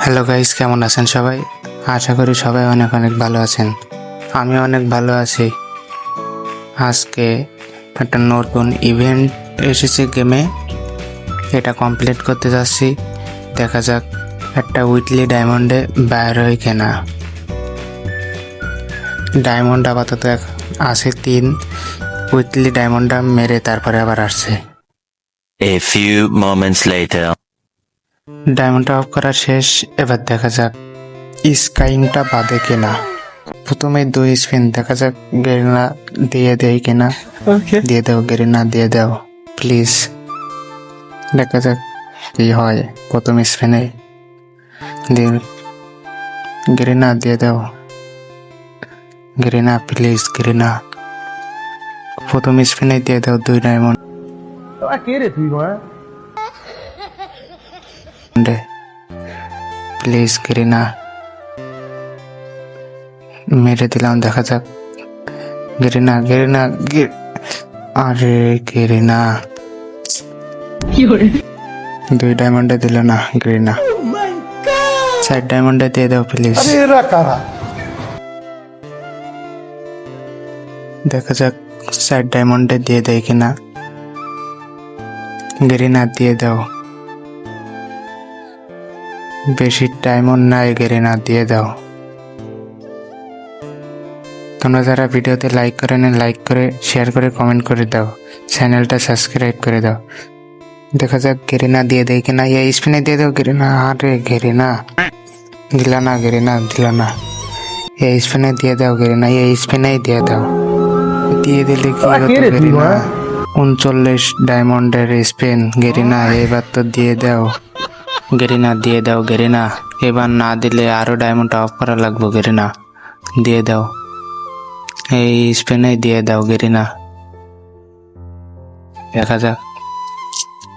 Hello guys কেমন আছেন সবাই? আশা করি সবাই অনেক অনেক ভালো আছেন। আমি অনেক ভালো আছি। আজকে একটা নতুন ইভেন্ট এসেছে গেমে এটা কমপ্লিট করতে যাচ্ছি। দেখা যাক একটা উইকলি ডায়মন্ডে বাইর হয় কেনা। ডায়মন্ড আপাতত এক- আছে তিন। উইকলি ডায়মন্ডটা মেরে তারপরে আবার আসছে। A few moments later. ডায়মন্ডটা অফ করা শেষ এবার দেখা যাক স্কাইংটা বাদে কিনা। প্রথমে দুই স্পিন দেখা যাক গেরিনা দিয়ে দেয় কিনা। দিয়ে দাও গেরিনা দিয়ে দাও প্লিজ দেখা যাক কি হয় প্রথম স্পিনে। দিয়ে গেরিনা দিয়ে দাও। Garena please Garena. প্রথম স্পিনে দিয়ে দাও দুই ডায়মন্ড Ah, que eres ডে প্লিজ গেরিনা মেরে দিলাম দেখা যাক। গেরিনা গেরিনা গে- আরে গেরিনা। দুই ডায়মন্ডে দিল না গেরিনা। চার ডায়মন্ডে দিয়ে দাও প্লিজ দেখা যাক চার ডায়মন্ডে দিয়ে দেয় কিনা। গেরিনা দিয়ে দাও। বেশি ডায়মন্ড নাই গেরিনা দিয়ে দাও। তোমরা যারা ভিডিওতে লাইক করে নেন লাইক করে শেয়ার করে কমেন্ট করে দাও। চ্যানেলটা সাবস্ক্রাইব করে দাও। দেখা যাক গেরিনা দিয়ে দেয় কিনা। এই স্পিনে দিয়ে দাও গেরিনা আরে গেরিনা দিলা না গেরিনা দিলা না। এই স্পিনে দিয়ে দাও গেরিনা এই স্পিনেই দিয়ে দাও। দিয়ে দিলে কি হতো ¿qué eres tú, Garena eh? উনচল্লিশ ডায়মন্ডের স্পিন স্পেন গেরিনা এবার তো দিয়ে দাও। গেরিনা দিয়ে দাও গেরিনা। এবার না দিলে আরও ডায়মন্ড অফ করা লাগবে গেরিনা। দিয়ে দাও। এই স্পেনে দিয়ে দাও গেরিনা। দেখা যাক।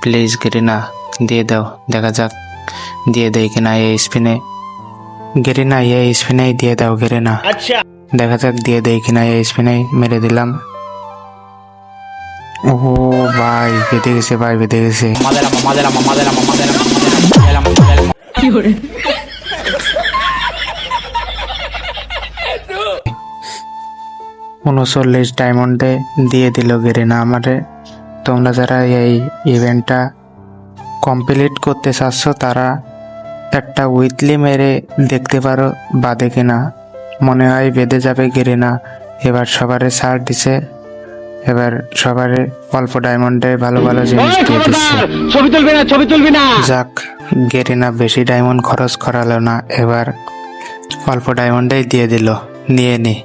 প্লিজ গেরিনা দিয়ে দাও। দেখা যাক। দিয়ে দেয় কিনা এই স্পিনে গেরিনা এই স্পিনেই দিয়ে দাও গেরিনা। দেখা যাক দিয়ে দেয় কিনা এই স্পিনেই মেরে দিলাম। ও ভাই, বেঁধে গেছে, ভাই, বেঁধে গেছে। উনচল্লিশ ডায়মন্ডে দিয়ে দিল গেরিনা আমারে। তোমরা যারা এই ইভেন্টটা কমপ্লিট করতে চাচ্ছ, তারা একটা উইকলি মেরে দেখতে পারো, বাদে কিনা। মনে হয় বেঁধে যাবে গেরিনা। এবার সবারে ছাড় দিছে। এবার সবারে অল্প ডায়মন্ডে ভালো ভালো জিনিস দিয়ে দিচ্ছে। ছবি তুলবি না ছবি তুলবি না। যাক গেরিনা বেশি ডায়মন্ড খরচ করালো না এবার অল্প ডায়মন্ডেই দিয়ে দিল নিয়ে নি।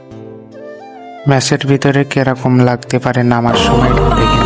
ম্যাচের ভিতরে কীরকম লাগতে পারে নামার সময় দেখে।